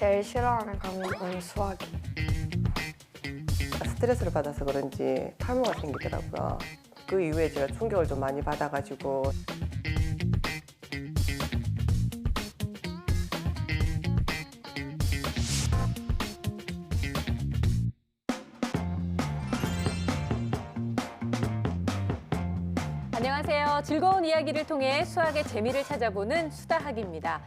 제일 싫어하는 과목은 수학이. 스트레스를 받아서 그런지 탈모가 생기더라고요. 그 이후에 제가 충격을 좀 많이 받아가지고 안녕하세요. 즐거운 이야기를 통해 수학의 재미를 찾아보는 수다학입니다.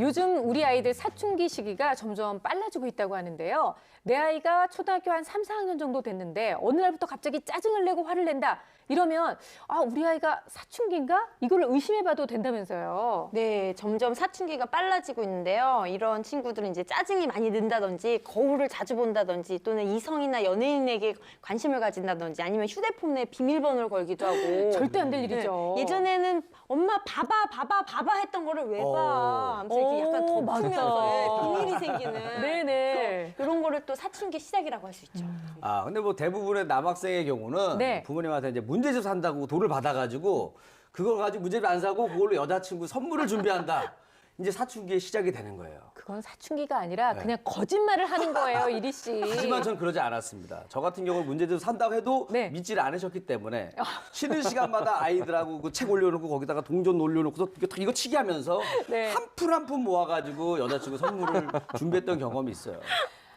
요즘 우리 아이들 사춘기 시기가 점점 빨라지고 있다고 하는데요. 내 아이가 초등학교 한 3, 4학년 정도 됐는데 어느 날부터 갑자기 짜증을 내고 화를 낸다. 이러면 아, 우리 아이가 사춘기인가? 이걸 의심해 봐도 된다면서요. 네, 점점 사춘기가 빨라지고 있는데요. 이런 친구들은 이제 짜증이 많이 는다든지 거울을 자주 본다든지 또는 이성이나 연예인에게 관심을 가진다든지 아니면 휴대폰에 비밀번호를 걸기도 하고 절대 안 될 일이죠. 네, 예전에는 엄마 봐봐 봐봐 봐봐 했던 거를 왜 봐? 하면서 이렇게 약간 오, 덮으면서 맞다. 예, 비밀이 생기는 네네. 이런 거를 또 사춘기 시작이라고 할 수 있죠. 아, 근데 뭐 대부분의 남학생의 경우는 네. 부모님한테 이제 문제집 산다고 돈을 받아가지고 그걸 가지고 문제집 안 사고 그걸로 여자친구 선물을 준비한다. 이제 사춘기의 시작이 되는 거예요. 그건 사춘기가 아니라 네. 그냥 거짓말을 하는 거예요, 이리 씨. 하지만 전 그러지 않았습니다. 저 같은 경우는 문제집 산다고 해도 네. 믿지를 않으셨기 때문에 쉬는 시간마다 아이들하고 그 책 올려놓고 거기다가 동전 올려놓고서 이거, 이거 치기 하면서 네. 한 푼 한 푼 모아가지고 여자친구 선물을 준비했던 경험이 있어요.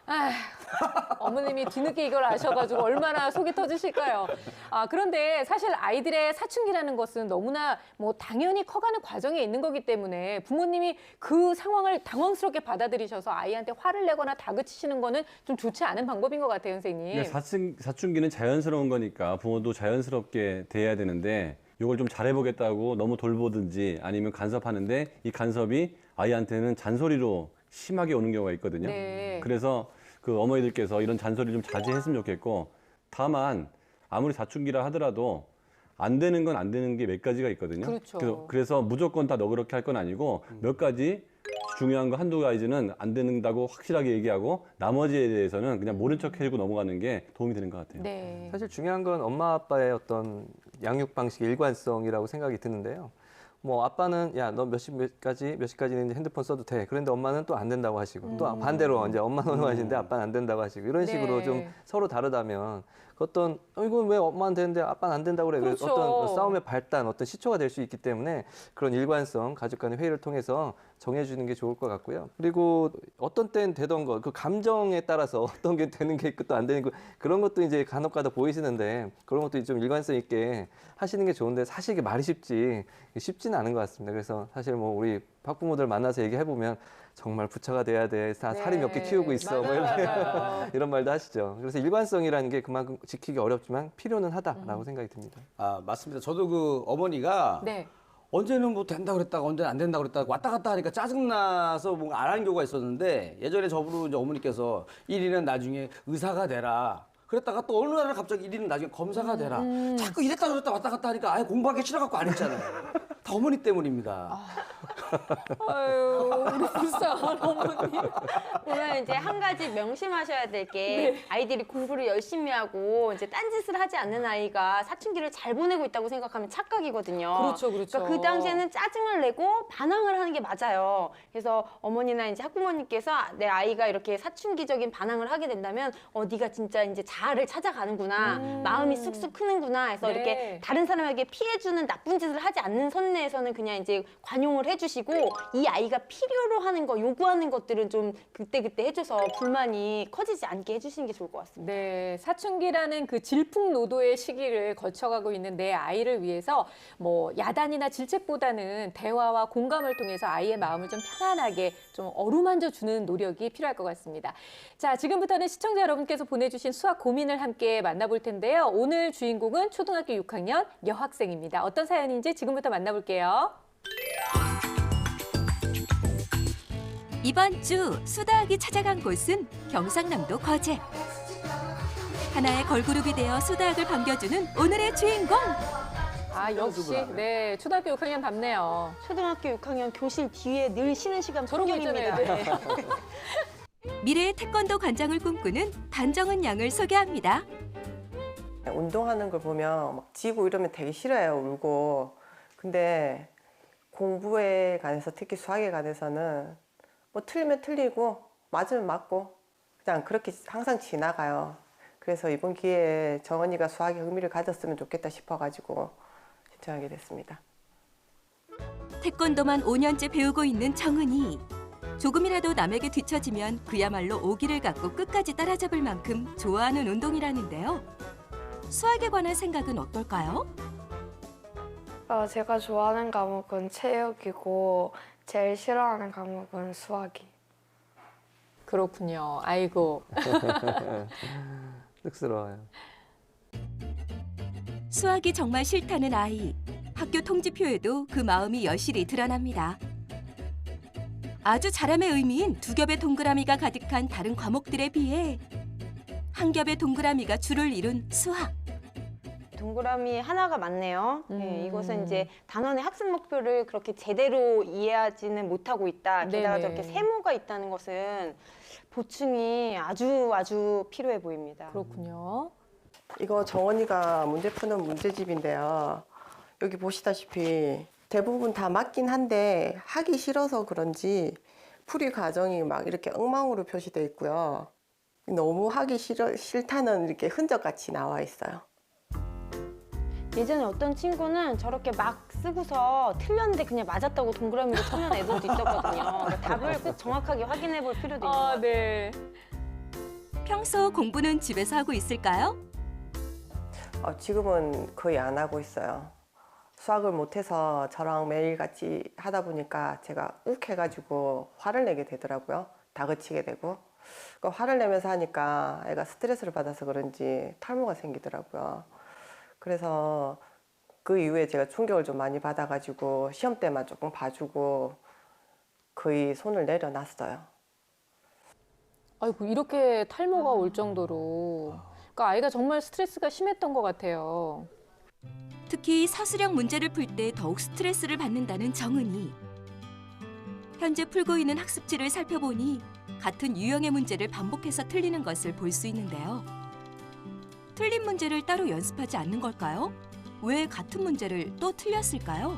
아휴, 어머님이 뒤늦게 이걸 아셔가지고 얼마나 속이 터지실까요? 아, 그런데 사실 아이들의 사춘기라는 것은 너무나 뭐 당연히 커가는 과정에 있는 거기 때문에 부모님이 그 상황을 당황스럽게 받아들이셔서 아이한테 화를 내거나 다그치시는 거는 좀 좋지 않은 방법인 것 같아요, 선생님. 그러니까 사춘, 사춘기는 자연스러운 거니까 부모도 자연스럽게 대해야 되는데 이걸 좀 잘해보겠다고 너무 돌보든지 아니면 간섭하는데 이 간섭이 아이한테는 잔소리로 심하게 오는 경우가 있거든요. 네. 그래서 그 어머니들께서 이런 잔소리 좀 자제했으면 좋겠고 다만 아무리 사춘기라 하더라도 안 되는 건 안 되는 게 몇 가지가 있거든요. 그렇죠. 그, 래서 무조건 다 너 그렇게 할 건 아니고 몇 가지 중요한 거 한두 가지는 안 된다고 확실하게 얘기하고 나머지에 대해서는 그냥 모른 척 해주고 넘어가는 게 도움이 되는 것 같아요. 네. 사실 중요한 건 엄마 아빠의 어떤 양육 방식의 일관성이라고 생각이 드는데요. 뭐 아빠는 야 너 몇시 몇까지 몇 시까지는 핸드폰 써도 돼. 그런데 엄마는 또 안 된다고 하시고 또 반대로 이제 엄마는 원하시는데 아빠는 안 된다고 하시고 이런 식으로 네. 좀 서로 다르다면 그 어떤 어, 이건 왜 엄마는 되는데 아빠는 안 된다고 그래. 그렇죠. 어떤 싸움의 발단, 어떤 시초가 될 수 있기 때문에 그런 일관성 가족 간의 회의를 통해서 정해주는 게 좋을 것 같고요. 그리고 어떤 때는 되던 거, 그 감정에 따라서 어떤 게 되는 게 있고 또 안 되는 거 그런 것도 이제 간혹가다 보이시는데 그런 것도 좀 일관성 있게 하시는 게 좋은데 사실 이게 말이 쉽지 쉽지는 않은 것 같습니다. 그래서 사실 뭐 우리 학부모들 만나서 얘기해 보면 정말 부처가 돼야 돼, 다 살이 몇 개 키우고 있어, 뭐 네. 맞아요. 이런 말도 하시죠. 그래서 일관성이라는 게 그만큼 지키기 어렵지만 필요는 하다라고 생각이 듭니다. 아, 맞습니다. 저도 그 어머니가 네. 언제는 뭐 된다 그랬다가 언제는 안 된다 그랬다가 왔다 갔다 하니까 짜증나서 뭔가 안 하는 경우가 있었는데 예전에 저분은 이제 어머니께서 1위는 나중에 의사가 되라. 그랬다가 또 어느 날은 갑자기 1위는 나중에 검사가 되라. 자꾸 이랬다 저랬다 왔다 갔다 하니까 아예 공부하기 싫어갖고 안 했잖아요. 다 어머니 때문입니다. 아유, 우리 불쌍한 어머니. 보면 이제 한 가지 명심하셔야 될게 네. 아이들이 공부를 열심히 하고 이제 딴짓을 하지 않는 아이가 사춘기를 잘 보내고 있다고 생각하면 착각이거든요. 그렇죠, 그렇죠. 러니까 그 당시에는 짜증을 내고 반항을 하는 게 맞아요. 그래서 어머니나 이제 학부모님께서 내 아이가 이렇게 사춘기적인 반항을 하게 된다면 어 네가 진짜 이제 자아를 찾아가는구나. 마음이 쑥쑥 크는구나 해서 음. 네. 이렇게 다른 사람에게 피해 주는 나쁜 짓을 하지 않는 선내 에서는 그냥 이제 관용을 해 주시고 이 아이가 필요로 하는 거 요구하는 것들은 좀 그때 그때 해줘서 불만이 커지지 않게 해주시는 게 좋을 것 같습니다. 네, 사춘기라는 그 질풍노도의 시기를 거쳐가고 있는 내 아이를 위해서 뭐 야단이나 질책보다는 대화와 공감을 통해서 아이의 마음을 좀 편안하게 좀 어루만져 주는 노력이 필요할 것 같습니다. 자, 지금부터는 시청자 여러분께서 보내주신 수학 고민을 함께 만나볼 텐데요. 오늘 주인공은 초등학교 6학년 여학생입니다. 어떤 사연인지 지금부터 만나볼게요. 이번 주 수다학이 찾아간 곳은 경상남도 거제. 하나의 걸그룹이 되어 수다학을 반겨주는 오늘의 주인공. 아, 역시 네, 초등학교 6학년 답네요. 초등학교 6학년 교실 뒤에 늘 쉬는 시간 저런 거 풍경입니다. 있잖아요. 미래의 태권도 관장을 꿈꾸는 반정은 양을 소개합니다. 운동하는 걸 보면 막 지고 이러면 되게 싫어요, 울고. 근데 공부에 관해서 특히 수학에 관해서는 뭐 틀리면 틀리고 맞으면 맞고 그냥 그렇게 항상 지나가요. 그래서 이번 기회에 정원이가 수학에 흥미를 가졌으면 좋겠다 싶어가지고 신청하게 됐습니다. 태권도만 5년째 배우고 있는 정은이. 조금이라도 남에게 뒤처지면 그야말로 오기를 갖고 끝까지 따라잡을 만큼 좋아하는 운동이라는데요. 수학에 관한 생각은 어떨까요? 어, 제가 좋아하는 과목은 체육이고 제일 싫어하는 과목은 수학이. 그렇군요. 아이고. 쑥스러워요. 수학이 정말 싫다는 아이. 학교 통지표에도 그 마음이 여실히 드러납니다. 아주 잘함의 의미인 두 겹의 동그라미가 가득한 다른 과목들에 비해 한 겹의 동그라미가 줄을 이룬 수학. 동그라미 하나가 많네요. 음. 네, 이것은 이제 단원의 학습 목표를 그렇게 제대로 이해하지는 못하고 있다. 게다가 네네. 저렇게 세모가 있다는 것은 보충이 아주 아주 필요해 보입니다. 그렇군요. 이거 정원이가 문제 푸는 문제집인데요. 여기 보시다시피 대부분 다 맞긴 한데 하기 싫어서 그런지 풀이 과정이 막 이렇게 엉망으로 표시되어 있고요. 너무 하기 싫어, 싫다는 이렇게 흔적 같이 나와 있어요. 예전에 어떤 친구는 저렇게 막 쓰고서 틀렸는데 그냥 맞았다고 동그라미로 쳐는 애들도 있었거든요. 그러니까 답을 꼭 정확하게 확인해 볼 필요도 있는 것 아, 같아요. 네. 평소 공부는 집에서 하고 있을까요? 어, 지금은 거의 안 하고 있어요. 수학을 못해서 저랑 매일 같이 하다 보니까 제가 욱해가지고 화를 내게 되더라고요. 다그치게 되고. 그 화를 내면서 하니까 애가 스트레스를 받아서 그런지 탈모가 생기더라고요. 그래서 그 이후에 제가 충격을 좀 많이 받아가지고 시험 때만 조금 봐주고 거의 손을 내려놨어요. 아이고 이렇게 탈모가 올 정도로 그러니까 아이가 정말 스트레스가 심했던 것 같아요. 특히 사수령 문제를 풀 때 더욱 스트레스를 받는다는 정은이. 현재 풀고 있는 학습지를 살펴보니 같은 유형의 문제를 반복해서 틀리는 것을 볼 수 있는데요. 틀린 문제를 따로 연습하지 않는 걸까요? 왜 같은 문제를 또 틀렸을까요?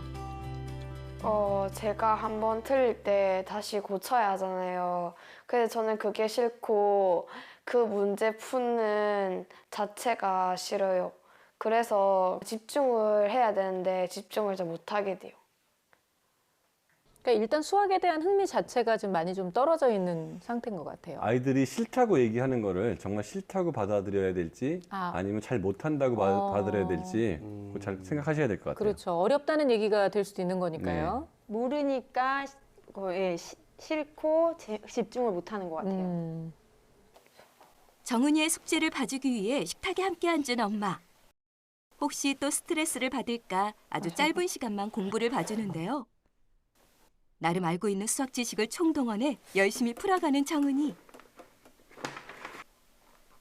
어, 제가 한 번 틀릴 때 다시 고쳐야 하잖아요. 그래서 저는 그게 싫고 그 문제 푸는 자체가 싫어요. 그래서 집중을 해야 되는데 집중을 잘 못하게 돼요. 그러니까 일단 수학에 대한 흥미 자체가 좀 많이 좀 떨어져 있는 상태인 것 같아요. 아이들이 싫다고 얘기하는 거를 정말 싫다고 받아들여야 될지 아. 아 니면 잘 못한다고 바- 어. 받아들여야 될지 그거 잘 생각하셔야 될 것 같아요. 그렇죠. 어렵다는 얘기가 될 수도 있는 거니까요. 모르니까 시- 어, 예, 시- 싫고 제- 집중을 못하는 것 같아요. 음. 정은이의 숙제를 봐주기 위해 식탁에 함께 앉은 엄마. 혹시 또 스트레스를 받을까 아주 짧은 시간만 공부를 봐주는데요. 나름 알고 있는 수학 지식을 총동원해 열심히 풀어가는 정은이.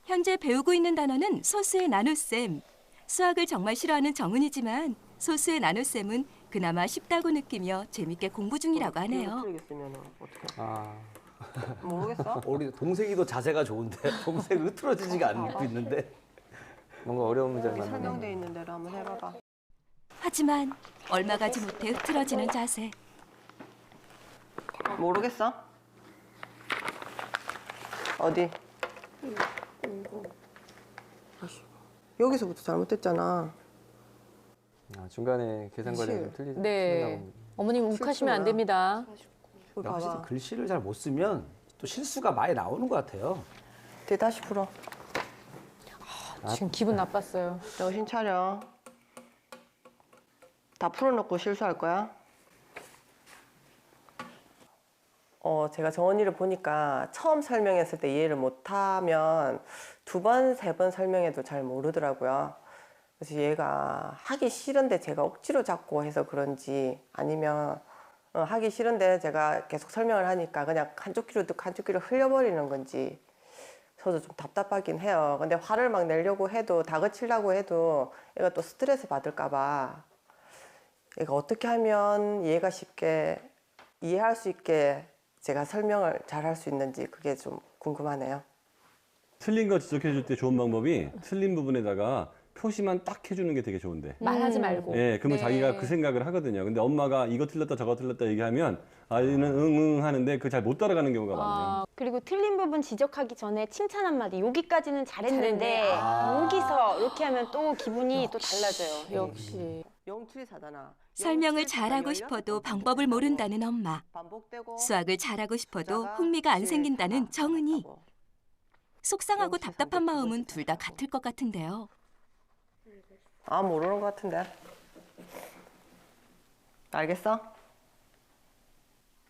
현재 배우고 있는 단어는 소수의 나눗셈. 수학을 정말 싫어하는 정은이지만 소수의 나눗셈은 그나마 쉽다고 느끼며 재밌게 공부 중이라고 하네요. 틀리겠으면 어떻게? 아, 모르겠어. 우리 동생이 더 자세가 좋은데 동생 흐트러지지가 않고 있는데 뭔가 어려운 여기 만나네. 설명돼 있는 대로 한번 해봐봐. 하지만 얼마 가지 못해 흐트러지는 자세. 모르겠어? 어디? 여기서부터 잘못됐잖아. 아, 중간에 계산 관련 좀 틀리, 네. 틀리나 봅니다. 어머님 욱하시면 안. 됩니다. 확실히 봐봐. 글씨를 잘 못 쓰면 또 실수가 많이 나오는 것 같아요. 뒤 다시 풀어. 지금 기분 나빴어요. 정신 차려. 다 풀어놓고 실수할 거야? 어, 제가 정원이를 보니까 처음 설명했을 때 이해를 못하면 두 번, 세 번 설명해도 잘 모르더라고요. 그래서 얘가 하기 싫은데 제가 억지로 잡고 해서 그런지 아니면 어, 하기 싫은데 제가 계속 설명을 하니까 그냥 한쪽 귀로 듣고 한쪽 귀로 흘려버리는 건지 저도 좀 답답하긴 해요. 근데 화를 막 내려고 해도 다그치려고 해도 얘가 또 스트레스 받을까봐 얘가 어떻게 하면 이해가 쉽게 이해할 수 있게 제가 설명을 잘 할 수 있는지 그게 좀 궁금하네요. 틀린 거 지적해 줄 때 좋은 방법이 틀린 부분에다가 표시만 딱 해주는 게 되게 좋은데. 말하지 음. 말고. 예, 그러면 네. 자기가 그 생각을 하거든요. 근데 엄마가 이거 틀렸다 저거 틀렸다 얘기하면 아이는 응응 하는데 그 잘 못 따라가는 경우가 많아요. 아, 그리고 틀린 부분 지적하기 전에 칭찬 한마디 여기까지는 잘했는데 잘했네. 아. 여기서 이렇게 하면 또 기분이 또 달라져요. 역시. 074잖아. 설명을 잘하고 싶어도 방법을 모른다는 엄마. 반복되고 수학을 잘하고 싶어도 흥미가 안 칠, 생긴다는 사, 정은이. 하고. 속상하고 답답한 마음은 둘 다 같을 것 같은데요. 아 모르는 것 같은데. 알겠어?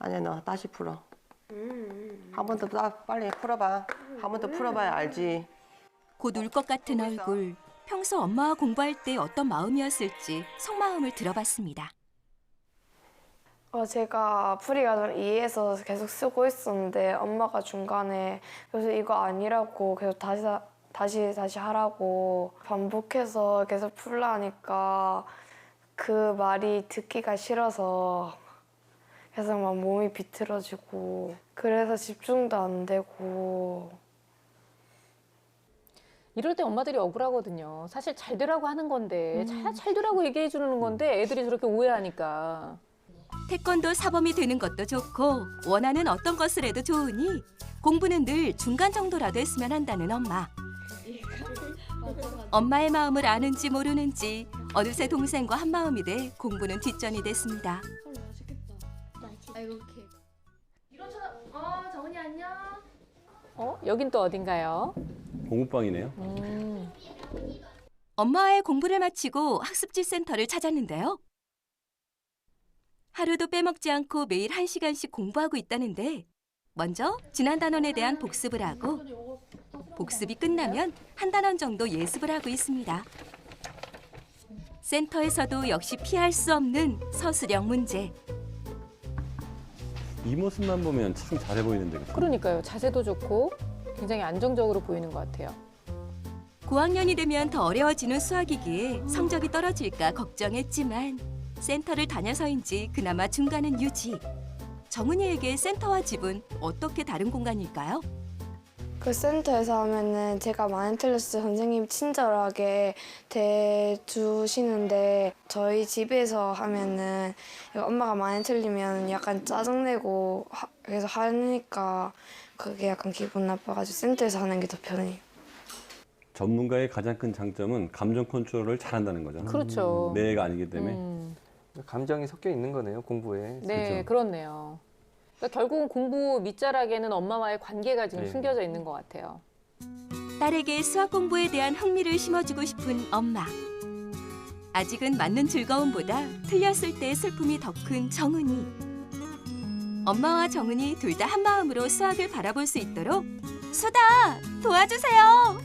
아니야 너 다시 풀어. 한 번 더 빨리 풀어봐. 한 번 더 풀어봐야 알지. 곧 울 것 같은 얼굴. 평소 엄마와 공부할 때 어떤 마음이었을지 속마음을 들어봤습니다. 어, 제가 풀이가 이해해서 계속 쓰고 있었는데 엄마가 중간에 그래서 이거 아니라고 계속 다시 다시 다시 하라고 반복해서 계속 풀라니까 그 말이 듣기가 싫어서 계속 막 몸이 비틀어지고 그래서 집중도 안 되고 이럴 때 엄마들이 억울하거든요. 사실 잘 되라고 하는 건데, 잘, 잘 되라고 얘기해 주는 건데 애들이 저렇게 오해하니까. 태권도 사범이 되는 것도 좋고 원하는 어떤 것을 해도 좋으니 공부는 늘 중간 정도라도 했으면 한다는 엄마. 엄마의 마음을 아는지 모르는지 어느새 동생과 한 마음이 돼 공부는 뒷전이 됐습니다. 어? 여긴 또 어딘가요? 공부방이네요. 음. 엄마와의 공부를 마치고 학습지 센터를 찾았는데요. 하루도 빼먹지 않고 매일 한시간씩 공부하고 있다는데 먼저 지난 단원에 대한 복습을 하고 복습이 끝나면 한 단원 정도 예습을 하고 있습니다. 센터에서도 역시 피할 수 없는 서술형 문제. 이 모습만 보면 참 잘해 보이는데. 그쵸? 그러니까요. 자세도 좋고 굉장히 안정적으로 보이는 것 같아요. 고학년이 되면 더 어려워지는 수학이기에 성적이 떨어질까 걱정했지만 센터를 다녀서인지 그나마 중간은 유지. 정은이에게 센터와 집은 어떻게 다른 공간일까요? 그 센터에서 하면은 제가 많이 틀렸을 때 선생님이 친절하게 대주시는데 저희 집에서 하면은 엄마가 많이 틀리면 약간 짜증내고 하, 계속 하니까 그게 약간 기분 나빠가지고 센터에서 하는 게 더 편해요. 전문가의 가장 큰 장점은 감정 컨트롤을 잘한다는 거죠. 그렇죠. 내가 아니기 때문에. 음. 감정이 섞여 있는 거네요 공부에. 네, 그렇네요 그러니까 결국은 공부 밑자락에는 엄마와의 관계가 지금 네. 숨겨져 있는 것 같아요. 딸에게 수학 공부에 대한 흥미를 심어주고 싶은 엄마. 아직은 맞는 즐거움보다 틀렸을 때의 슬픔이 더 큰 정은이. 엄마와 정은이 둘 다 한 마음으로 수학을 바라볼 수 있도록 수다 도와주세요.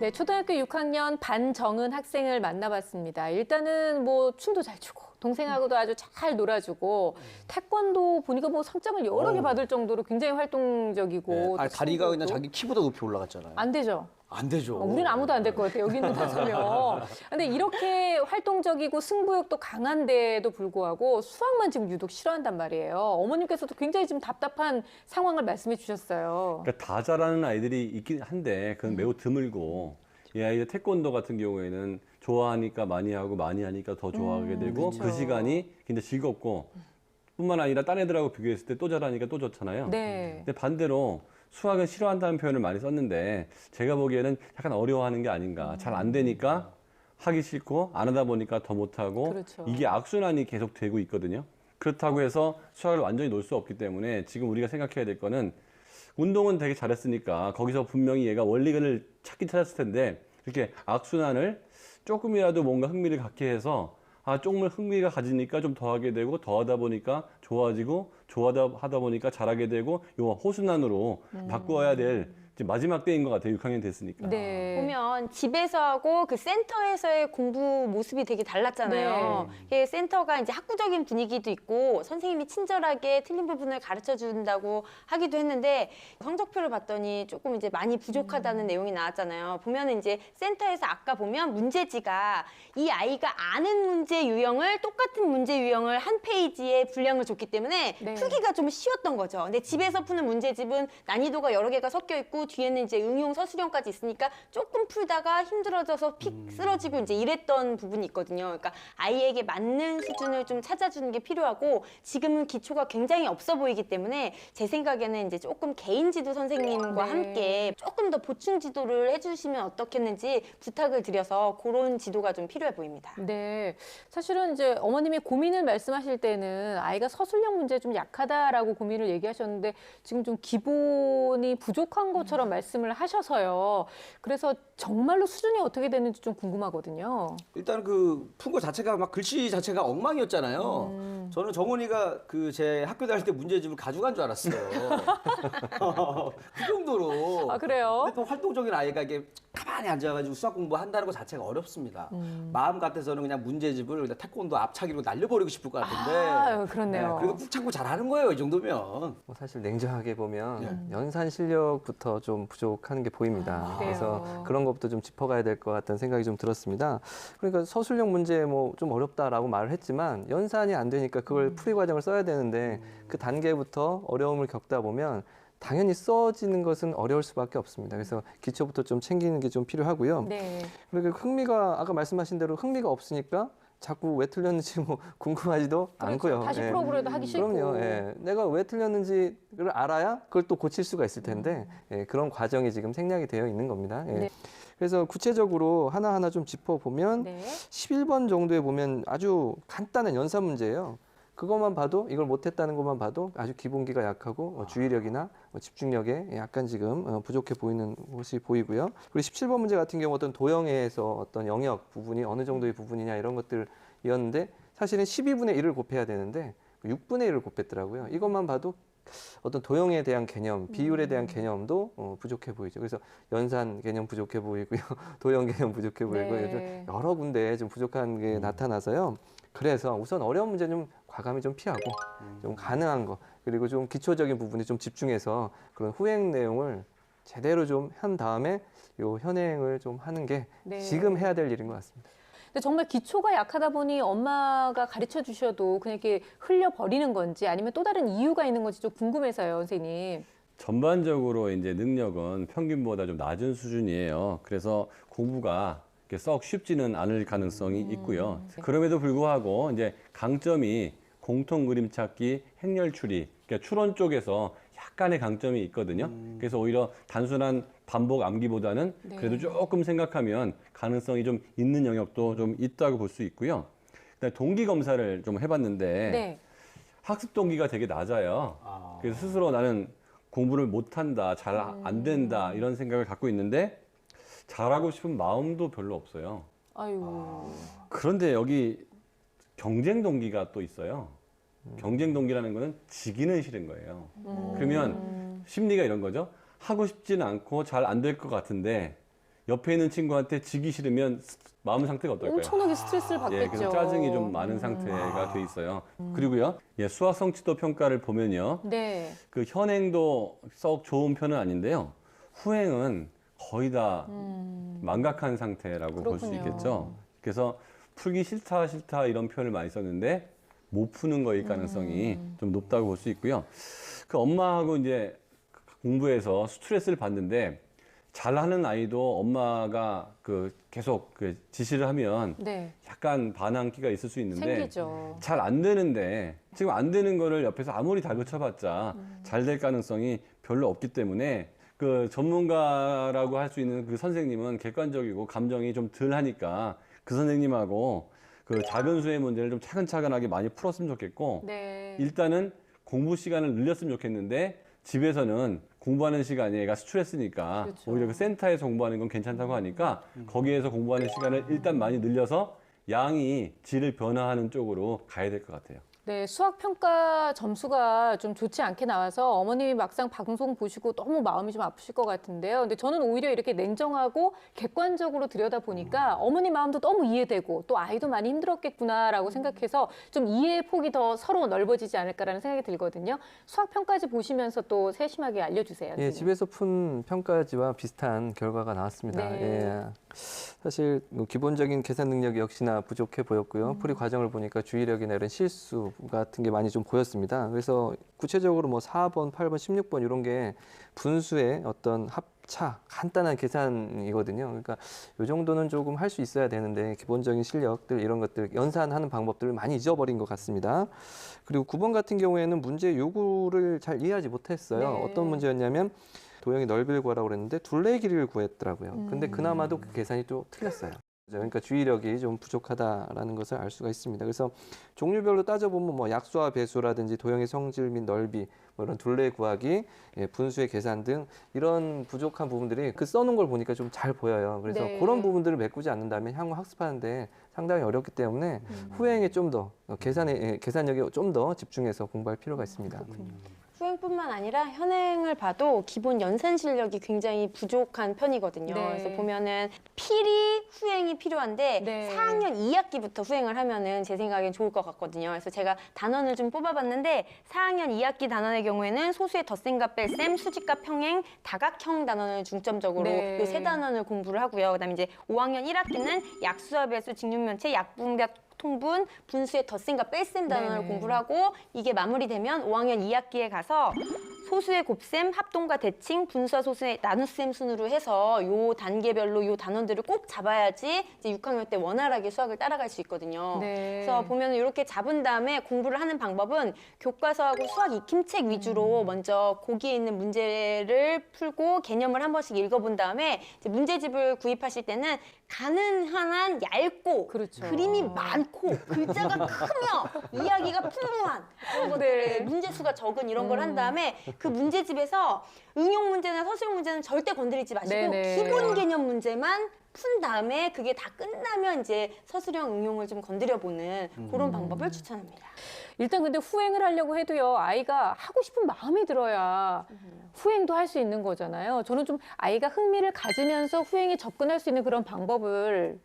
네, 초등학교 6학년 반정은 학생을 만나봤습니다. 일단은 뭐 춤도 잘 추고 동생하고도 아주 잘 놀아주고 태권도 보니까 뭐 상장을 여러 개 어. 받을 정도로 굉장히 활동적이고 네. 또 아, 다리가 그냥 친구도 자기 키보다 높이 올라갔잖아요. 안 되죠. 안 되죠. 어, 우리는 아무도 안 될 것 같아요. 여기 있는 다섯 명. 근데 이렇게 활동적이고 승부욕도 강한데도 불구하고 수학만 지금 유독 싫어한단 말이에요. 어머님께서도 굉장히 지금 답답한 상황을 말씀해 주셨어요. 그러니까 다 잘하는 아이들이 있긴 한데 그건 매우 드물고 이 아이들 태권도 같은 경우에는 좋아하니까 많이 하고 많이 하니까 더 좋아하게 되고 그 그렇죠. 시간이 굉장히 즐겁고 뿐만 아니라 딴 애들하고 비교했을 때 또 잘하니까 또 좋잖아요. 네. 근데 반대로 수학은 싫어한다는 표현을 많이 썼는데 제가 보기에는 약간 어려워하는 게 아닌가. 잘안 되니까 하기 싫고 안 하다 보니까 더 못하고 그렇죠. 이게 악순환이 계속 되고 있거든요. 그렇다고 해서 수학을 완전히 놓을 수 없기 때문에 지금 우리가 생각해야 될 거는 운동은 되게 잘했으니까 거기서 분명히 얘가 원리를 찾긴 찾았을 텐데 이렇게 악순환을 조금이라도 뭔가 흥미를 갖게 해서 아 조금 흥미가 가지니까 좀 더 하게 되고 더 하다 보니까 좋아지고 좋아하다 하다 보니까 잘하게 되고 요 호순환으로 바꾸어야 될 이제 마지막 때인 것 같아요. 6학년 됐으니까. 네. 보면 집에서 하고 그 센터에서의 공부 모습이 되게 달랐잖아요. 이게 센터가 이제 학구적인 분위기도 있고 선생님이 친절하게 틀린 부분을 가르쳐 준다고 하기도 했는데 성적표를 봤더니 조금 이제 많이 부족하다는 내용이 나왔잖아요. 보면 이제 센터에서 아까 보면 문제지가 이 아이가 아는 문제 유형을 똑같은 문제 유형을 한 페이지에 분량을 줬기 때문에 네. 풀기가 좀 쉬웠던 거죠. 근데 집에서 푸는 문제집은 난이도가 여러 개가 섞여 있고 하고 뒤에는 이제 응용 서술형까지 있으니까 조금 풀다가 힘들어져서 픽 쓰러지고 이제 이랬던 부분이 있거든요. 그러니까 아이에게 맞는 수준을 좀 찾아주는 게 필요하고 지금은 기초가 굉장히 없어 보이기 때문에 제 생각에는 이제 조금 개인 지도 선생님과 네. 함께 조금 더 보충 지도를 해주시면 어떻겠는지 부탁을 드려서 그런 지도가 좀 필요해 보입니다. 네. 사실은 이제 어머님이 고민을 말씀하실 때는 아이가 서술형 문제 좀 약하다라고 고민을 얘기하셨는데 지금 좀 기본이 부족한 것 처럼 말씀을 하셔서요. 그래서 정말로 수준이 어떻게 되는지 좀 궁금하거든요. 일단 그 푼 거 자체가 막 글씨 자체가 엉망이었잖아요. 음. 저는 정원이가 그 제 학교 다닐 때 문제집을 가져간 줄 알았어요. 그 정도로. 아, 그래요? 근데 또 활동적인 아이가 이게 가만히 앉아가지고 수학 공부한다는 것 자체가 어렵습니다. 음. 마음 같아서는 그냥 문제집을 그냥 태권도 앞차기로 날려버리고 싶을 것 같은데. 아, 그렇네요. 그래도 꾹 참고 잘하는 거예요, 이 정도면. 뭐 사실 냉정하게 보면 네. 연산 실력부터 좀 부족하는 게 보입니다. 아, 그래서? 그런 것부터 좀 짚어가야 될 것 같다는 생각이 좀 들었습니다. 그러니까 서술형 문제 뭐 좀 어렵다라고 말을 했지만 연산이 안 되니까 그걸 음. 풀이 과정을 써야 되는데 그 단계부터 어려움을 겪다 보면 당연히 써지는 것은 어려울 수밖에 없습니다. 그래서 기초부터 좀 챙기는 게 좀 필요하고요. 네. 그리고 흥미가 아까 말씀하신 대로 흥미가 없으니까 자꾸 왜 틀렸는지 뭐 궁금하지도 않고요. 그렇죠. 다시 예. 프로그램도 하기 싫고. 그럼요. 예. 내가 왜 틀렸는지를 알아야 그걸 또 고칠 수가 있을 텐데 예, 그런 과정이 지금 생략이 되어 있는 겁니다. 예. 음. 네. 그래서 구체적으로 하나하나 좀 짚어보면 네. 11번 정도에 보면 아주 간단한 연산 문제예요. 그것만 봐도 이걸 못했다는 것만 봐도 아주 기본기가 약하고 어, 주의력이나 어, 집중력에 약간 지금 어, 부족해 보이는 것이 보이고요. 그리고 17번 문제 같은 경우 어떤 도형에서 어떤 영역 부분이 어느 정도의 부분이냐 이런 것들이었는데 사실은 12분의 1을 곱해야 되는데 6분의 1을 곱했더라고요. 이것만 봐도 어떤 도형에 대한 개념, 비율에 대한 개념도 어, 부족해 보이죠. 그래서 연산 개념 부족해 보이고요. 도형 개념 부족해 보이고 네. 좀 여러 군데 좀 부족한 게 나타나서요. 그래서 우선 어려운 문제 좀 과감히 좀 피하고 좀 가능한 거 그리고 좀 기초적인 부분에 좀 집중해서 그런 후행 내용을 제대로 좀 한 다음에 요 현행을 좀 하는 게 네. 지금 해야 될 일인 것 같습니다. 근데 정말 기초가 약하다 보니 엄마가 가르쳐 주셔도 그냥 이렇게 흘려 버리는 건지 아니면 또 다른 이유가 있는 건지 좀 궁금해서요, 선생님. 전반적으로 이제 능력은 평균보다 좀 낮은 수준이에요. 그래서 공부가 썩 쉽지는 않을 가능성이 있고요. 그럼에도 불구하고 이제 강점이 공통 그림 찾기, 행렬 추리, 그러니까 추론 쪽에서 약간의 강점이 있거든요. 그래서 오히려 단순한 반복 암기보다는 네. 그래도 조금 생각하면 가능성이 좀 있는 영역도 좀 있다고 볼 수 있고요. 그다음에 동기 검사를 좀 해봤는데 네. 학습 동기가 되게 낮아요. 아. 그래서 스스로 나는 공부를 못한다, 잘 안 된다 이런 생각을 갖고 있는데 잘하고 싶은 마음도 별로 없어요. 아유. 그런데 여기 경쟁 동기가 또 있어요. 경쟁 동기라는 거는 지기는 싫은 거예요. 음. 그러면 심리가 이런 거죠. 하고 싶지는 않고 잘 안 될 것 같은데 옆에 있는 친구한테 지기 싫으면 스- 마음 상태가 어떨까요? 엄청나게 스트레스를 예, 받겠죠. 그래서 짜증이 좀 많은 상태가 돼 있어요. 그리고요, 예, 수학 성취도 평가를 보면요, 네. 그 현행도 썩 좋은 편은 아닌데요. 후행은 거의 다 망각한 상태라고 볼수 음. 있겠죠. 그래서 풀기 싫다 싫다 이런 표현을 많이 썼는데 못 푸는 거일 가능성이 음. 좀 높다고 볼 수 있고요. 그 엄마하고 이제 공부해서 스트레스를 받는데 잘하는 아이도 엄마가 그 계속 그 지시를 하면 네. 약간 반항기가 있을 수 있는데. 잘 안 되는데 지금 안 되는 거를 옆에서 아무리 다그쳐봤자 잘될 가능성이 별로 없기 때문에 그 전문가라고 할 수 있는 그 선생님은 객관적이고 감정이 좀 덜 하니까 그 선생님하고 그 작은 수의 문제를 좀 차근차근하게 많이 풀었으면 좋겠고 네. 일단은 공부 시간을 늘렸으면 좋겠는데 집에서는 공부하는 시간이 애가 스트레스니까 그렇죠. 오히려 그 센터에서 공부하는 건 괜찮다고 하니까 거기에서 공부하는 시간을 일단 많이 늘려서 양이 질을 변화하는 쪽으로 가야 될 것 같아요. 네, 수학 평가 점수가 좀 좋지 않게 나와서 어머님이 막상 방송 보시고 너무 마음이 좀 아프실 것 같은데요. 근데 저는 오히려 이렇게 냉정하고 객관적으로 들여다 보니까 어머니 마음도 너무 이해되고 또 아이도 많이 힘들었겠구나라고 생각해서 좀 이해의 폭이 더 서로 넓어지지 않을까라는 생각이 들거든요. 수학 평가지 보시면서 또 세심하게 알려주세요. 예, 선생님. 집에서 푼 평가지와 비슷한 결과가 나왔습니다. 네. 예. 사실 뭐 기본적인 계산 능력이 역시나 부족해 보였고요. 음. 풀이 과정을 보니까 주의력이나 이런 실수 같은 게 많이 좀 보였습니다. 그래서 구체적으로 뭐 4번, 8번, 16번 이런 게 분수의 어떤 합차 간단한 계산이거든요. 그러니까 이 정도는 조금 할 수 있어야 되는데 기본적인 실력들 이런 것들 연산하는 방법들을 많이 잊어버린 것 같습니다. 그리고 9번 같은 경우에는 문제 요구를 잘 이해하지 못했어요. 네. 어떤 문제였냐면 도형의 넓이를 구하라고 그랬는데 둘레 길이를 구했더라고요. 근데 그나마도 그 계산이 또 틀렸어요. 그러니까 주의력이 좀 부족하다라는 것을 알 수가 있습니다. 그래서 종류별로 따져보면 뭐 약수와 배수라든지 도형의 성질 및 넓이, 뭐 이런 둘레 구하기, 예, 분수의 계산 등 이런 부족한 부분들이 그 써놓은 걸 보니까 좀 잘 보여요. 그래서 네. 그런 부분들을 메꾸지 않는다면 향후 학습하는데 상당히 어렵기 때문에 후행에 좀 더 계산에 예, 계산력에 좀 더 집중해서 공부할 필요가 있습니다. 수행 뿐만 아니라 현행을 봐도 기본 연산 실력이 굉장히 부족한 편이거든요. 네. 그래서 보면은 필히 후행이 필요한데 네. 4학년 2학기부터 후행을 하면은 제 생각엔 좋을 것 같거든요. 그래서 제가 단원을 좀 뽑아봤는데 4학년 2학기 단원의 경우에는 소수의 덧셈과 뺄셈, 수직과 평행, 다각형 단원을 중점적으로 네. 이세 단원을 공부를 하고요. 그다음에 이제 5학년 1학기는 약수와 배수, 직육면체, 약분각 통분, 분수의 덧셈과 뺄셈 네네. 공부를 하고 이게 마무리되면 5학년 2학기에 가서 소수의 곱셈, 합동과 대칭, 분수와 소수의 나눗셈 순으로 해서 요 단계별로 요 단원들을 꼭 잡아야지 이제 6학년 때 원활하게 수학을 따라갈 수 있거든요. 네. 그래서 보면 이렇게 잡은 다음에 공부를 하는 방법은 교과서하고 수학 익힘책 위주로 먼저 거기에 있는 문제를 풀고 개념을 한 번씩 읽어본 다음에 문제집을 구입하실 때는 가능한 한 얇고 그렇죠. 그림이 많고 글자가 크며 이야기가 풍부한 그런 것들을 네. 문제 수가 적은 이런 걸 한 다음에 그 문제집에서 응용 문제나 서술형 문제는 절대 건드리지 마시고 네네. 기본 개념 문제만 푼 다음에 그게 다 끝나면 이제 서술형 응용을 좀 건드려 보는 그런 방법을 추천합니다. 일단 근데 후행을 하려고 해도요 아이가 하고 싶은 마음이 들어야 후행도 할 수 있는 거잖아요. 저는 좀 아이가 흥미를 가지면서 후행에 접근할 수 있는 그런 방법을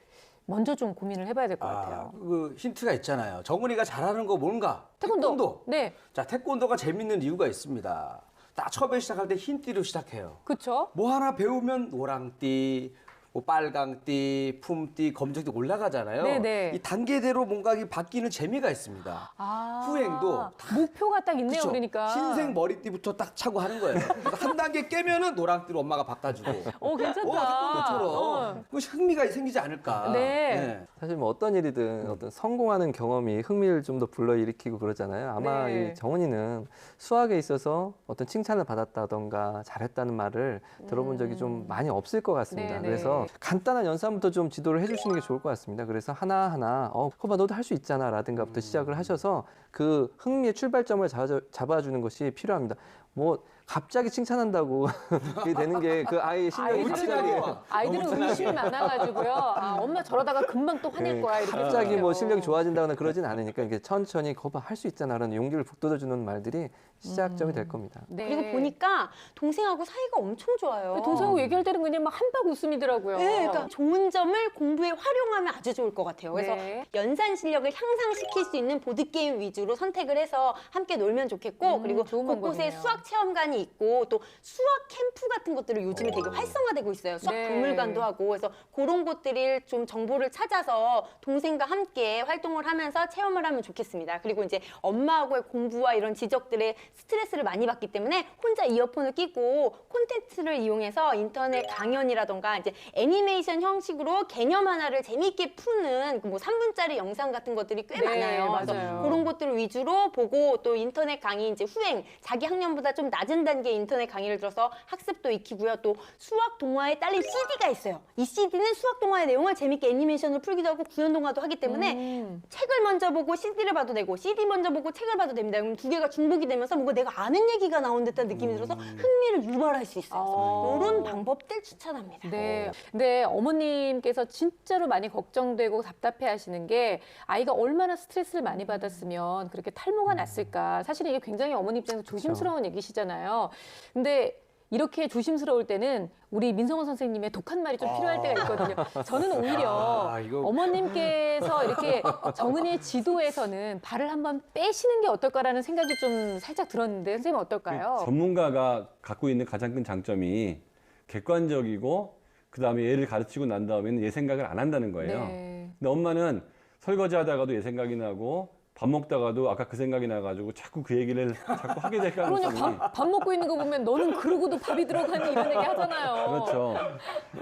먼저 좀 고민을 해봐야 될것 아, 같아요. 그 힌트가 있잖아요. 정은이가 잘하는 거 뭔가? 태권도. 네, 자, 태권도가 재밌는 이유가 있습니다. 딱 처음에 시작할 때 흰띠로 시작해요. 그렇죠. 뭐 하나 배우면 노랑띠, 뭐 빨강띠, 품띠, 검정띠 올라가잖아요. 네네. 이 단계대로 뭔가 이 바뀌는 재미가 있습니다. 아, 후행도 목표가 딱 있네요. 그쵸? 그러니까 흰색 머리띠부터 딱 차고 하는 거예요. 그래서 한 단계 깨면은 노랑띠로 엄마가 바꿔주고. 오 괜찮다. 어, 태권도처럼. 어. 그 흥미가 생기지 않을까. 네. 사실 뭐 어떤 일이든 어떤 성공하는 경험이 흥미를 좀 더 불러일으키고 그러잖아요. 아마 네. 이 정은이는 수학에 있어서 어떤 칭찬을 받았다던가 잘했다는 말을 들어본 적이 좀 많이 없을 것 같습니다. 음. 네네. 그래서 간단한 연산부터 좀 지도를 해주시는 게 좋을 것 같습니다. 그래서 하나하나 어, 거봐 너도 할 수 있잖아 라든가부터 시작을 하셔서 그 흥미의 출발점을 잡아, 잡아주는 것이 필요합니다. 뭐 갑자기 칭찬한다고 그게 되는 게 그 아이의 갑자기 아이들은 아이들은 의심이 많아가지고요. 아, 엄마 저러다가 금방 또 화낼 네, 거야 이렇게. 갑자기 뭐 생각해요. 실력이 좋아진다거나 그러진 않으니까 이게 천천히 거봐 할 수 있잖아라는 용기를 북돋아주는 말들이 시작점이 될 겁니다. 네. 그리고 보니까 동생하고 사이가 엄청 좋아요. 동생하고 얘기할 때는 그냥 막 한박 웃음이더라고요. 네, 그러니까 좋은 점을 공부에 활용하면 아주 좋을 것 같아요. 그래서 네. 연산 실력을 향상시킬 수 있는 보드 게임 위주로 선택을 해서 함께 놀면 좋겠고 음, 그리고 좋은 곳곳에 방법이네요. 수학 체험관이 있고 또 수학 캠프 같은 것들을 요즘에 되게 활성화되고 있어요. 수학 네. 박물관도 하고 그래서 그런 곳들을 좀 정보를 찾아서 동생과 함께 활동을 하면서 체험을 하면 좋겠습니다. 그리고 이제 엄마하고의 공부와 이런 지적들에 스트레스를 많이 받기 때문에 혼자 이어폰을 끼고 콘텐츠를 이용해서 인터넷 강연이라던가 이제 애니메이션 형식으로 개념 하나를 재미있게 푸는 그뭐 3분짜리 영상 같은 것들이 꽤 네, 많아요. 그래서 맞아요. 그런 것들을 위주로 보고 또 인터넷 강의 이제 후행 자기 학년보다 좀 낮은 단계 인터넷 강의를 들어서 학습도 익히고요. 또 수학 동화에 딸린 CD가 있어요. 이 CD는 수학 동화의 내용을 재밌게 애니메이션으로 풀기도 하고 구현 동화도 하기 때문에 음. 책을 먼저 보고 CD를 봐도 되고 CD 먼저 보고 책을 봐도 됩니다. 그럼 두 개가 중복이 되면서 뭔가 내가 아는 얘기가 나온 듯한 느낌이 들어서 흥미를 유발할 수 있어요. 아. 이런 방법들 추천합니다. 네. 근데 어머님께서 진짜로 많이 걱정되고 답답해 하시는 게 아이가 얼마나 스트레스를 많이 받았으면 그렇게 탈모가 났을까. 사실은 이게 굉장히 어머니 입장에서 조심스러운 얘기시잖아요. 근데 이렇게 조심스러울 때는 우리 민성원 선생님의 독한 말이 좀 필요할 때가 있거든요. 저는 오히려 아, 이거- 어머님께서 이렇게 정은이의 지도에서는 발을 한번 빼시는 게 어떨까라는 생각이 좀 살짝 들었는데 선생님 어떨까요? 그 전문가가 갖고 있는 가장 큰 장점이 객관적이고 그다음에 얘를 가르치고 난 다음에는 얘 생각을 안 한다는 거예요. 네. 근데 엄마는 설거지 하다가도 얘 생각이 나고 밥 먹다가도 아까 그 생각이 나가지고 자꾸 그 얘기를 자꾸 하게 될 그러니 가능성이 밥, 밥 먹고 있는 거 보면 너는 그러고도 밥이 들어가니 이런 얘기 하잖아요. 그렇죠.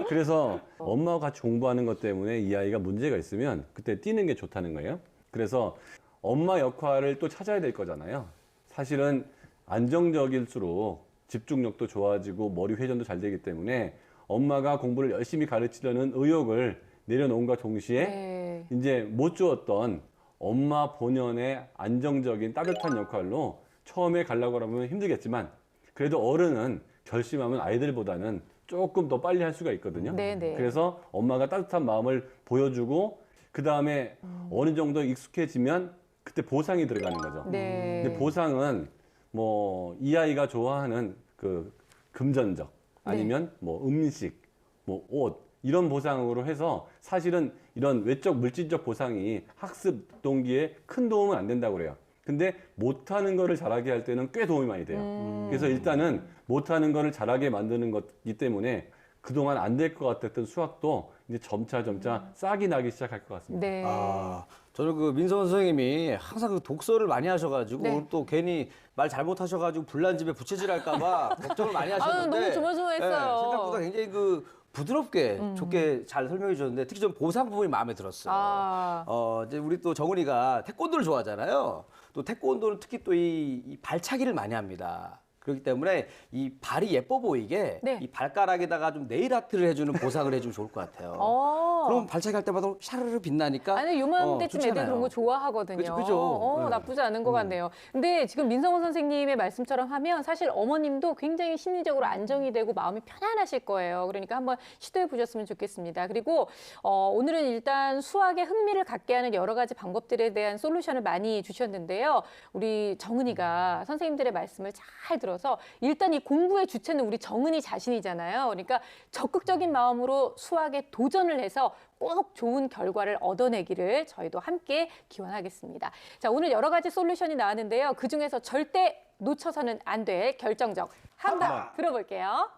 그래서 엄마와 같이 공부하는 것 때문에 이 아이가 문제가 있으면 그때 뛰는 게 좋다는 거예요. 그래서 엄마 역할을 또 찾아야 될 거잖아요. 사실은 안정적일수록 집중력도 좋아지고 머리 회전도 잘 되기 때문에 엄마가 공부를 열심히 가르치려는 의욕을 내려놓은과 동시에 네. 이제 못 주었던 엄마 본연의 안정적인 따뜻한 역할로 처음에 가려고 하면 힘들겠지만 그래도 어른은 결심하면 아이들보다는 조금 더 빨리 할 수가 있거든요. 네, 네. 그래서 엄마가 따뜻한 마음을 보여주고 그 다음에 어느 정도 익숙해지면 그때 보상이 들어가는 거죠. 네. 근데 보상은 뭐 이 아이가 좋아하는 그 금전적 아니면 뭐 음식, 뭐 옷 이런 보상으로 해서 사실은 이런 외적 물질적 보상이 학습 동기에 큰 도움은 안 된다고 그래요. 근데 못하는 거를 잘하게 할 때는 꽤 도움이 많이 돼요. 음. 그래서 일단은 못하는 거를 잘하게 만드는 것이기 때문에 그동안 안 될 것 같았던 수학도 이제 점차 점차 싹이 나기 시작할 것 같습니다. 네. 아, 저는 그 민성원 선생님이 항상 그 독서를 많이 하셔가지고 네. 또 괜히 말 잘못하셔가지고 불난 집에 부채질할까봐 걱정을 많이 하셨는데 아유, 너무 조마조마했어요. 네, 생각보다 굉장히 그 부드럽게 좋게 잘 설명해 주셨는데 특히 좀 보상 부분이 마음에 들었어요. 아. 어, 이제 우리 또 정은이가 태권도를 좋아하잖아요. 또 태권도는 특히 또 이 발차기를 많이 합니다. 그렇기 때문에 이 발이 예뻐 보이게 네. 이 발가락에다가 좀 네일 아트를 해주는 보상을 해주면 좋을 것 같아요. 어. 그럼 발차기 할 때마다 샤르르 빛나니까 아니 요맘 때쯤 어, 애들 좋잖아요. 그런 거 좋아하거든요. 그죠, 그죠. 어, 네. 나쁘지 않은 것 같네요. 근데 지금 민성호 선생님의 말씀처럼 하면 사실 어머님도 굉장히 심리적으로 안정이 되고 마음이 편안하실 거예요. 그러니까 한번 시도해 보셨으면 좋겠습니다. 그리고 어, 오늘은 일단 수학에 흥미를 갖게 하는 여러 가지 방법들에 대한 솔루션을 많이 주셨는데요. 우리 정은이가 선생님들의 말씀을 잘 들어 서 일단 이 공부의 주체는 우리 정은이 자신이잖아요. 그러니까 적극적인 마음으로 수학에 도전을 해서 꼭 좋은 결과를 얻어내기를 저희도 함께 기원하겠습니다. 자, 오늘 여러 가지 솔루션이 나왔는데요. 그 중에서 절대 놓쳐서는 안 될 결정적 한방 들어볼게요.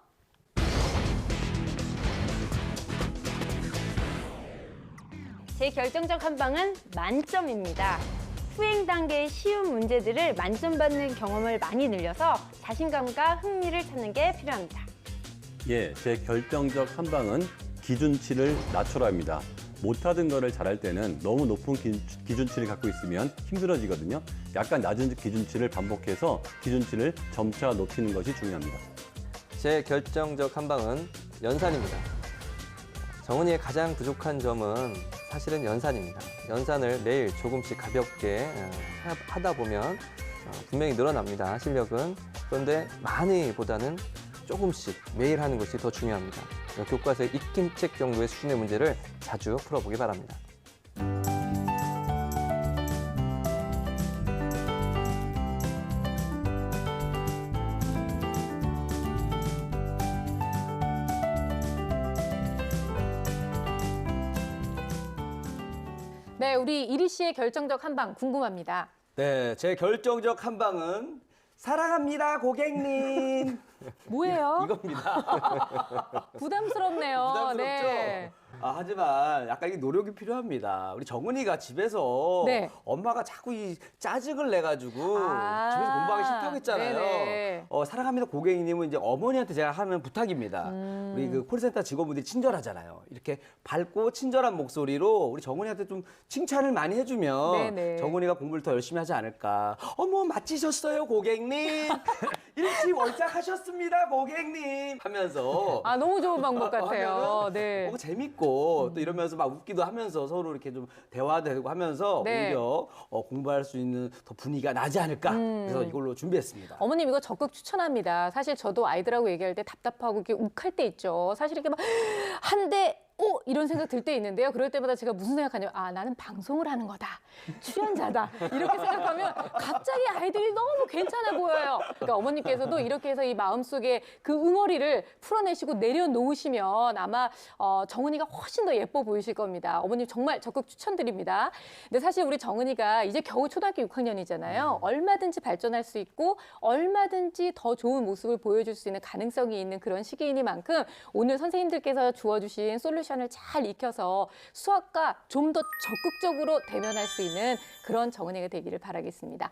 제 결정적 한 방은 만점입니다. 수행 단계의 쉬운 문제들을 만점 받는 경험을 많이 늘려서 자신감과 흥미를 찾는 게 필요합니다. 예, 제 결정적 한방은 기준치를 낮춰라 합니다. 못하던 거를 잘할 때는 너무 높은 기, 기준치를 갖고 있으면 힘들어지거든요. 약간 낮은 기준치를 반복해서 기준치를 점차 높이는 것이 중요합니다. 제 결정적 한방은 연산입니다. 정은이의 가장 부족한 점은 사실은 연산입니다. 연산을 매일 조금씩 가볍게 어, 하- 하다 보면 어, 분명히 늘어납니다. 실력은. 그런데 많이보다는 조금씩 매일 하는 것이 더 중요합니다. 교과서의 익힘책 정도의 수준의 문제를 자주 풀어보기 바랍니다. 우리 이리 씨의 결정적 한 방 궁금합니다. 네, 제 결정적 한 방은 사랑합니다, 고객님. 뭐예요? 이겁니다. 부담스럽네요. 부담스럽죠? 네. 아, 하지만 약간 이 노력이 필요합니다. 우리 정은이가 집에서 네. 엄마가 자꾸 이 짜증을 내가지고 아, 집에서 공부하기 싫다고 했잖아요. 네네. 어, 사랑합니다 고객님은 이제 어머니한테 제가 하는 부탁입니다. 음. 우리 그 콜센터 직원분들이 친절하잖아요. 이렇게 밝고 친절한 목소리로 우리 정은이한테 좀 칭찬을 많이 해주면 네네. 정은이가 공부를 더 열심히 하지 않을까. 어머 마치셨어요 고객님. 일찍 월작하셨습니다 고객님 하면서 아, 너무 좋은 방법 같아요. 네. 뭔가 재밌고 또 이러면서 막 웃기도 하면서 서로 이렇게 좀 대화도 되고 하면서 네. 오히려 어, 공부할 수 있는 더 분위기가 나지 않을까 음. 그래서 이걸로 준비했습니다. 어머님 이거 적극 추천합니다. 사실 저도 아이들하고 얘기할 때 답답하고 이렇게 욱할 때 있죠. 사실 이렇게 막 한 대 어 이런 생각 들 때 있는데요. 그럴 때마다 제가 무슨 생각하냐면 아 나는 방송을 하는 거다, 출연자다 이렇게 생각하면 갑자기 아이들이 너무 괜찮아 보여요. 그러니까 어머님께서도 이렇게 해서 이 마음 속에 그 응어리를 풀어내시고 내려놓으시면 아마 어, 정은이가 훨씬 더 예뻐 보이실 겁니다. 어머님 정말 적극 추천드립니다. 근데 사실 우리 정은이가 이제 겨우 초등학교 6학년이잖아요. 얼마든지 발전할 수 있고 얼마든지 더 좋은 모습을 보여줄 수 있는 가능성이 있는 그런 시기이니만큼 오늘 선생님들께서 주어주신 솔루 션을 잘 익혀서 수학과 좀 더 적극적으로 대면할 수 있는 그런 정은이가 되기를 바라겠습니다.